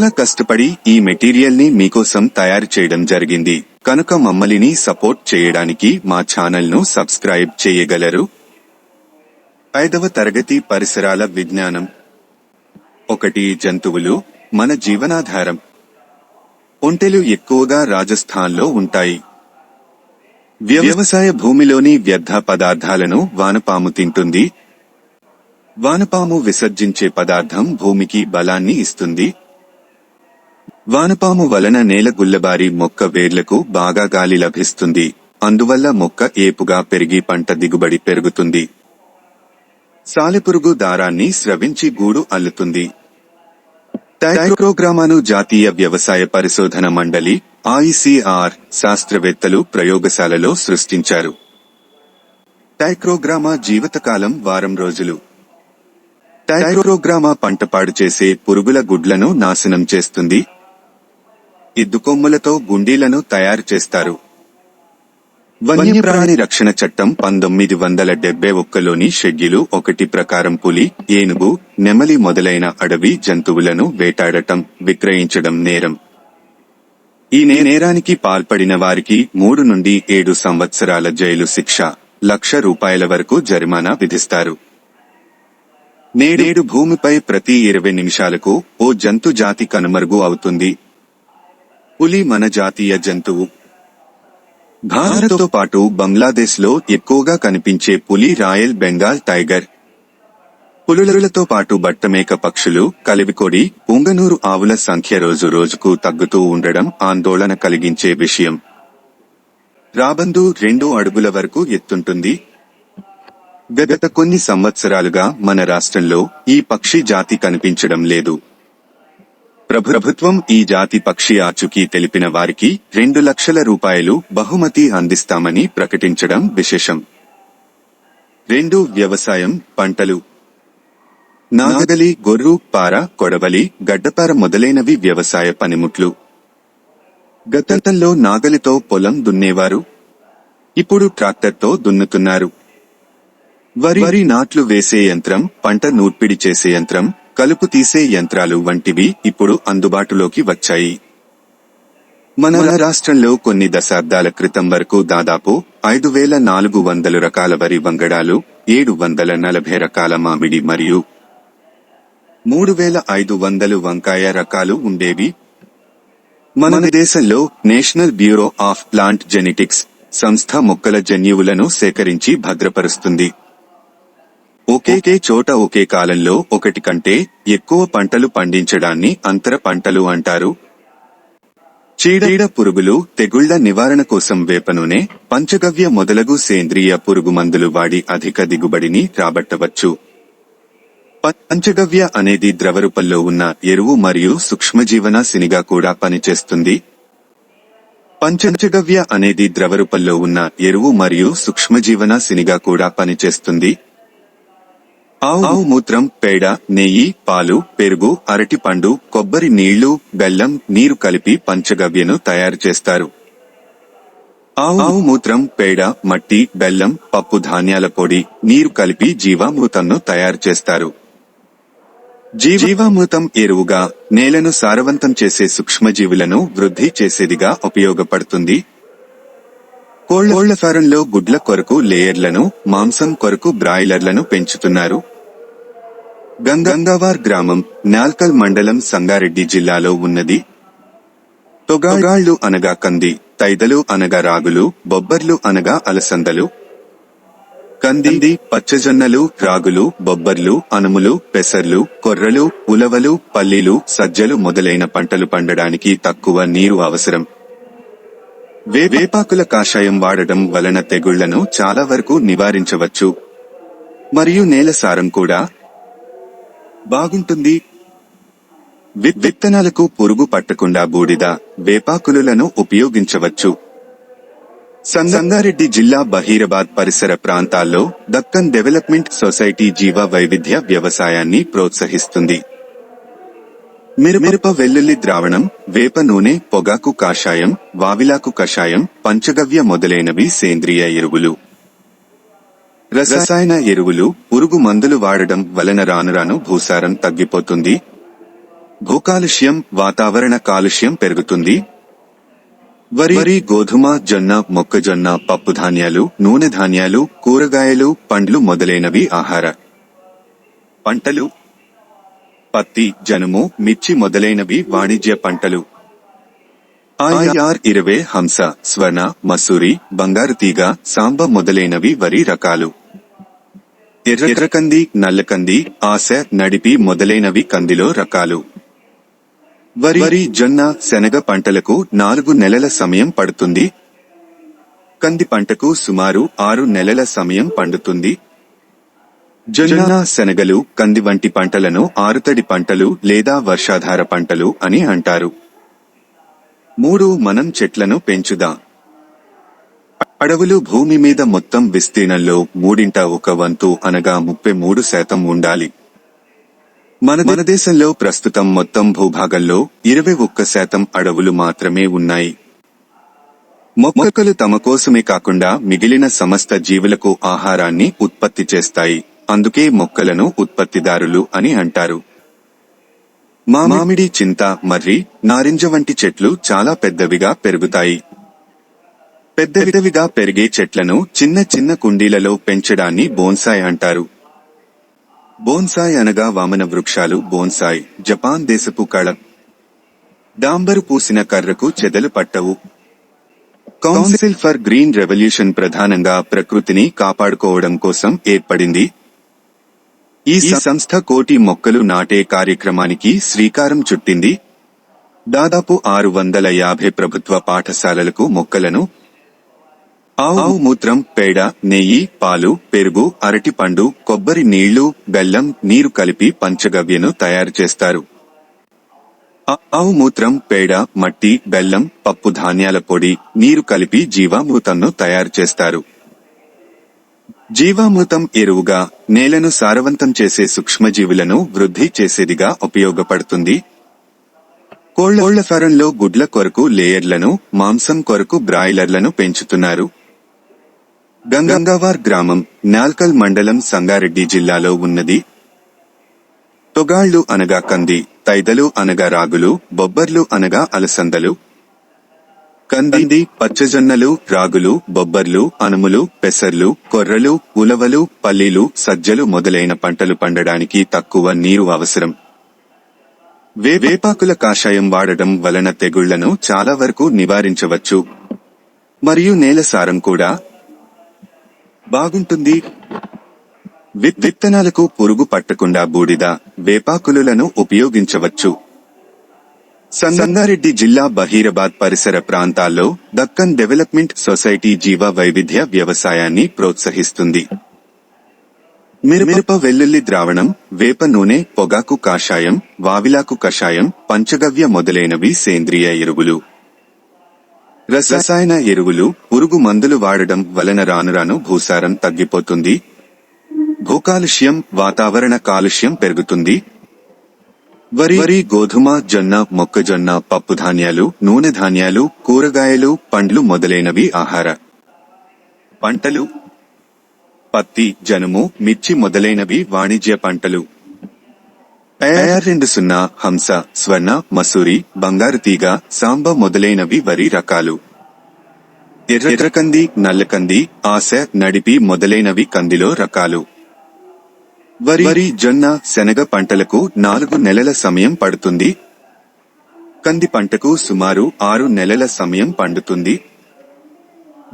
చాలా కష్టపడి ఈ మెటీరియల్ని మీకోసం తయారు చేయడం జరిగింది. కనుక మమ్మల్ని సపోర్ట్ చేయడానికి మా ఛానల్ను సబ్స్క్రైబ్ చేయగలరు? ఐదవ తరగతి పరిసరాల విజ్ఞానం. ఒకటి జంతువులు మన జీవనాధారం. ఒంటెలు ఎక్కువగా రాజస్థాన్లో ఉంటాయి. వ్యవసాయ భూమిలోని వ్యర్థ పదార్థాలను వానపాము తింటుంది. వానపాము విసర్జించే పదార్థం భూమికి బలాన్ని ఇస్తుంది. వానపాము వలన నేల గుల్లబారి మొక్క వేర్లకు బాగా గాలి లభిస్తుంది. అందువల్ల మొక్క ఏపుగా పెరిగి పంట దిగుబడి పెరుగుతుంది. సాలెపురుగు దారాన్ని స్రవించి గూడు అల్లుతుంది. టైక్రోగ్రామాను జాతీయ వ్యవసాయ పరిశోధన మండలి ఐసిఆర్ శాస్త్రవేత్తలు ప్రయోగశాలలో సృష్టించారు. టైక్రోగ్రామా జీవితకాలం వారం రోజులు. టైక్రోగ్రామా పంట పాడు చేసే పురుగుల గుడ్లను నాశనం చేస్తుంది. ఎద్దుకొమ్మలతో గుండీలను తయారు చేస్తారు. వన్యప్రాణి రక్షణ చట్టం పంతొమ్మిది వందల డెబ్బై ఒక్కలోని షెడ్యూలు ఒకటి ప్రకారం పులి ఏనుగు నెమలి మొదలైన అడవి జంతువులను వేటాడటం విక్రయించడం నేరం. ఈ నేరానికి పాల్పడిన వారికి మూడు నుండి ఏడు సంవత్సరాల జైలు శిక్ష లక్ష రూపాయల వరకు జరిమానా విధిస్తారు. నేడేడు భూమిపై ప్రతి ఇరవై నిమిషాలకు ఓ జంతు జాతి కనుమరుగు అవుతుంది. పులి మన జాతీయ జంతువు. భారత్తో పాటు బంగ్లాదేశ్లో ఎక్కువగా కనిపించే పులి రాయల్ బెంగాల్ టైగర్. పులులతో పాటు బట్టమేక పక్షులు కలివికొడి పుంగనూరు ఆవుల సంఖ్య రోజు రోజుకు తగ్గుతూ ఉండడం ఆందోళన కలిగించే విషయం. రాబందు రెండు అడుగుల వరకు ఎత్తుంటుంది. గత కొన్ని సంవత్సరాలుగా మన రాష్ట్రంలో ఈ పక్షి జాతి కనిపించడం లేదు. ప్రభుత్వం ఈ జాతి పక్షి ఆచూకీ తెలిపిన వారికి రెండు లక్షల రూపాయలు బహుమతి అందిస్తామని ప్రకటించడం విశేషం. రెండు వ్యవసాయం పంటలు. నాగలి గొర్రు పార కొడవలి గడ్డపార మొదలైనవి వ్యవసాయ పనిముట్లు. గతంలో నాగలితో పొలం దున్నేవారు. ఇప్పుడు ట్రాక్టర్తో దున్నుతున్నారు. వరి వరి నాట్లు వేసే యంత్రం పంట నూర్పిడి చేసే యంత్రం కలుపు తీసే యంత్రాలు వంటివి ఇప్పుడు అందుబాటులోకి వచ్చాయి. మన రాష్ట్రంలో కొన్ని దశాబ్దాల క్రితం వరకు దాదాపు ఐదు వేల నాలుగు వందల రకాల వరి వంగడాలు ఏడు వందల నలభై రకాల మామిడి మరియు మూడు వేల ఐదు వందలు వంకాయ రకాలు ఉండేవి. మన దేశంలో National Bureau of Plant Genetics సంస్థ మొక్కల జన్యువులను సేకరించి భద్రపరుస్తుంది. ఒకే చోట ఒకే కాలంలో ఒకటి కంటే ఎక్కువ పంటలు పండించడాన్ని అంతర పంటలు అంటారు. చీడ పురుగులు తెగుళ్ళ నివారణ కోసం వేప నూనె పంచగవ్య మొదలగు సేంద్రియ పురుగు మందులు వాడి అధిక దిగుబడిని రాబట్టవచ్చు. పంచగవ్య అనేది ద్రవరూపంలో ఉన్న ఎరువు మరియు సూక్ష్మజీవనాశినిగా కూడా పనిచేస్తుంది. పంచగవ్య అనేది ద్రవరూపంలో ఉన్న ఎరువు మరియు సూక్ష్మజీవనాశినిగా కూడా పనిచేస్తుంది. ఆవు ఆవు మూత్రం పేడ నెయ్యి పాలు పెరుగు అరటిపండు కొబ్బరి నీళ్ళు బెల్లం నీరు కలిపి పంచగవ్యను తయారు చేస్తారు. ఆవు మూత్రం పేడ మట్టి బెల్లం పప్పు ధాన్యాల పొడి నీరు కలిపి జీవామృతంను తయారు చేస్తారు. జీవామృతం ఎరువుగా నేలను సారవంతం చేసే సూక్ష్మజీవులను వృద్ధి చేసేదిగా ఉపయోగపడుతుంది. కోళ్ళ ఫారంలో గుడ్ల కొరకు లేయర్లను మాంసం కొరకు బ్రాయిలర్లను పెంచుతున్నారు. గంగ- గంగావార్ గ్రామం నాల్కల్ మండలం సంగారెడ్డి జిల్లాలో ఉన్నది. తొగాళ్ళు అనగా కంది తైదలు అనగా రాగులు బొబ్బర్లు అనగా అలసందలు. కంది పచ్చజొన్నలు రాగులు బొబ్బర్లు అనుములు పెసర్లు కొర్రలు ఉలవలు పల్లీలు సజ్జలు మొదలైన పంటలు పండడానికి తక్కువ నీరు అవసరం. వేపాకుల కాషాయం వాడడం వలన తెగుళ్ళను చాలా వరకు నివారించవచ్చు. మరియు నేల సారం కూడా. బాగుంటుంది. విత్తనాలకు పురుగు పట్టకుండా బూడిద వేపాకులను ఉపయోగించవచ్చు. సంగారెడ్డి జిల్లా బహీరాబాద్ పరిసర ప్రాంతాల్లో దక్కన్ డెవలప్మెంట్ సొసైటీ జీవ వైవిధ్య వ్యవసాయాన్ని ప్రోత్సహిస్తుంది. మిరప వెల్లుల్లి ద్రావణం వేప నూనె పొగాకు కాషాయం వావిలాకు కషాయం పంచగవ్య మొదలైనవి సేంద్రియ ఎరువులు. రసాయన ఎరువులు పురుగు మందులు వాడడం వలన రాను రాను భూసారం తగ్గిపోతుంది. భూకాలుష్యం వాతావరణ కాలుష్యం పెరుగుతుంది. వరి వరి గోధుమ జొన్న మొక్కజొన్న పప్పు ధాన్యాలు నూనె ధాన్యాలు కూరగాయలు పండ్లు మొదలైనవి ఆహార. పంటలు పత్తి జనుము మిర్చి మొదలైనవి వాణిజ్య పంటలు. ఐఆర్ ఇరవై హంస స్వర్ణ మసూరి బంగారు తీగ సాంబ మొదలైనవి వరి రకాలు. ఎర్రకంది నల్లకంది ఆశ నడిపి మొదలైనవి కందిలో రకాలు. వరి వరి జొన్న శనగ పంటలకు నాలుగు నెలల సమయం పడుతుంది. కంది పంటకు సుమారు ఆరు నెలల సమయం పండుతుంది. జొన్న శనగలు కంది వంటి పంటలను ఆరుతడి పంటలు లేదా వర్షాధార పంటలు అని అంటారు. మూడు మనం చెట్లను పెంచుదాం? అడవులు భూమి మీద మొత్తం విస్తీర్ణంలో మూడింట ఒక వంతు అనగా ముప్పై మూడు శాతం ఉండాలి. మన మన దేశంలో ప్రస్తుతం మొత్తం భూభాగంలో ఇరవై ఒక్క శాతం అడవులు మాత్రమే ఉన్నాయి. మొక్కలు తమ కోసమే కాకుండా మిగిలిన సమస్త జీవులకు ఆహారాన్ని ఉత్పత్తి చేస్తాయి. అందుకే మొక్కలను ఉత్పత్తిదారులు అని అంటారు. మా మామిడి చింత మర్రి నారింజ వంటి చెట్లు చాలా పెద్దవిగా పెరుగుతాయి. పెద్దవిగా పెరిగే చెట్లను చిన్న చిన్న కుండీలలో పెంచడాన్ని బోన్సాయ్ అంటారు. బోన్సాయ్ అనగా వామన వృక్షాలు బోన్సాయ్ జపాన్ దేశపు కళ. డాంబరు పూసిన కర్రకు చెదలు పట్టవు. కౌన్సిల్ ఫర్ గ్రీన్ రెవల్యూషన్ ప్రధానంగా ప్రకృతిని కాపాడుకోవడం కోసం ఏర్పడింది ఈ సంస్థ కోటి మొక్కలు నాటే కార్యక్రమానికి శ్రీకారం చుట్టింది. దాదాపు ఆరు వందల యాభై ప్రభుత్వ పాఠశాలలకు మొక్కలను ఆవు మూత్రం పేడ నెయ్యి పాలు పెరుగు అరటిపండు కొబ్బరి నీళ్ళు బెల్లం నీరు కలిపి పంచగవ్యను తయారు చేస్తారు. ఆవు మూత్రం పేడ మట్టి బెల్లం పప్పు ధాన్యాల పొడి నీరు కలిపి జీవామృతంను తయారు చేస్తారు. జీవామృతం ఎరువుగా నేలను సారవంతం చేసే సూక్ష్మజీవులను వృద్ధి చేసేదిగా ఉపయోగపడుతుంది. కోళ్ళ ఫారంలో గుడ్ల కొరకు లేయర్లను మాంసం కొరకు బ్రాయిలర్లను పెంచుతున్నారు. గంగంగావార్ గ్రామం నాల్కల్ మండలం సంగారెడ్డి జిల్లాలో ఉన్నది. తొగాళ్ళు అనగా కంది తైదలు అనగా రాగులు బొబ్బర్లు అనగా అలసందలు. కంది పచ్చజొన్నలు రాగులు బొబ్బర్లు అనుములు పెసర్లు కొర్రలు ఉలవలు పల్లీలు సజ్జలు మొదలైన పంటలు పండడానికి తక్కువ నీరు అవసరం. వే- వేపాకుల కాషాయం వాడడం వలన తెగుళ్ళను చాలా వరకు నివారించవచ్చు. మరియు నేల సారం కూడా బాగుంటుంది. విత్తనాలకు పురుగు పట్టకుండా బూడిద వేపాకులను ఉపయోగించవచ్చు. సంగారెడ్డి జిల్లా బహీరాబాద్ పరిసర ప్రాంతాల్లో దక్కన్ డెవలప్మెంట్ సొసైటీ జీవ వైవిధ్య వ్యవసాయాన్ని ప్రోత్సహిస్తుంది. మిరమిరప వెల్లుల్లి ద్రావణం వేప నూనె పొగాకు కాషాయం వావిలాకు కషాయం పంచగవ్య మొదలైనవి సేంద్రియ ఎరువులు. రసాయన ఎరువులు పురుగు మందులు వాడడం వలన రానురాను భూసారం తగ్గిపోతుంది. భూకాలుష్యం వాతావరణ కాలుష్యం పెరుగుతుంది. వరి వరి గోధుమ జొన్న మొక్కజొన్న పప్పు ధాన్యాలు నూనె ధాన్యాలు కూరగాయలు పండ్లు మొదలైనవి ఆహార పంటలు పత్తి జనుము మిర్చి మొదలైనవి వాణిజ్య పంటలు. రెండు సున్నా హంస స్వర్ణ మసూరి బంగారు తీగ సాంబ మొదలైనవి వరి రకాలు. ఎర్ర ఎర్రకంది నల్లకంది ఆశ నడిపి మొదలైనవి కందిలో రకాలు. వరి వరి జొన్న శనగ పంటలకు నాలుగు నెలల సమయం పడుతుంది. కంది పంటకు సుమారు ఆరు నెలల సమయం పండుతుంది.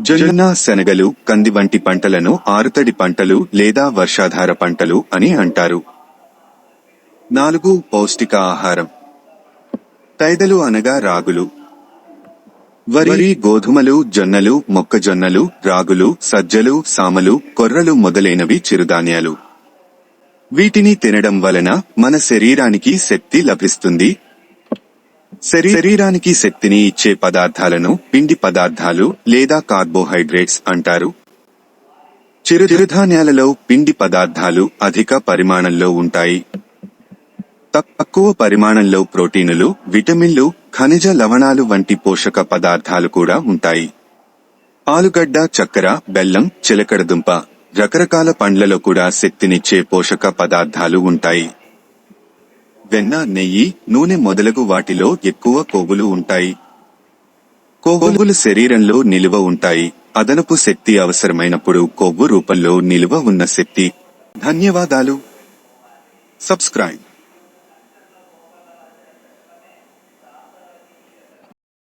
జొన్న శనగలు కంది వంటి పంటలను ఆరుతడి పంటలు లేదా వర్షాధార పంటలు అని అంటారు. నాలుగు పౌష్టిక ఆహారం. తైదలు అనగా రాగులు. వరి గోధుమలు జొన్నలు మొక్కజొన్నలు రాగులు సజ్జలు సామలు కొర్రలు మొదలైనవి చిరుధాన్యాలు. వీటిని తినడం వలన మన శరీరానికి శక్తి లభిస్తుంది. శరీరానికి శక్తిని ఇచ్చే పదార్థాలను పిండి పదార్థాలు లేదా కార్బోహైడ్రేట్స్ అంటారు. చిరు చిరుధాన్యాలలో పిండి పదార్థాలు అధిక పరిమాణంలో ఉంటాయి. తక్కువ పరిమాణంలో ప్రోటీనులు విటమిన్లు ఖనిజ లవణాలు వంటి పోషక పదార్థాలు కూడా ఉంటాయి. ఆలుగడ్డ చక్కెర బెల్లం చిలకడదుంప రకరకాల పండ్లలో కూడా శక్తినిచ్చే పోషక పదార్థాలు ఉంటాయి. వెన్న నెయ్యి నూనె మొదలగు వాటిలో ఎక్కువ కొవ్వులు ఉంటాయి. కొవ్వులు శరీరంలో నిలువ ఉంటాయి. అదనపు శక్తి అవసరమైనప్పుడు కొవ్వు రూపంలో నిలువ ఉన్న శక్తి. ధన్యవాదాలు. సబ్స్క్రైబ్.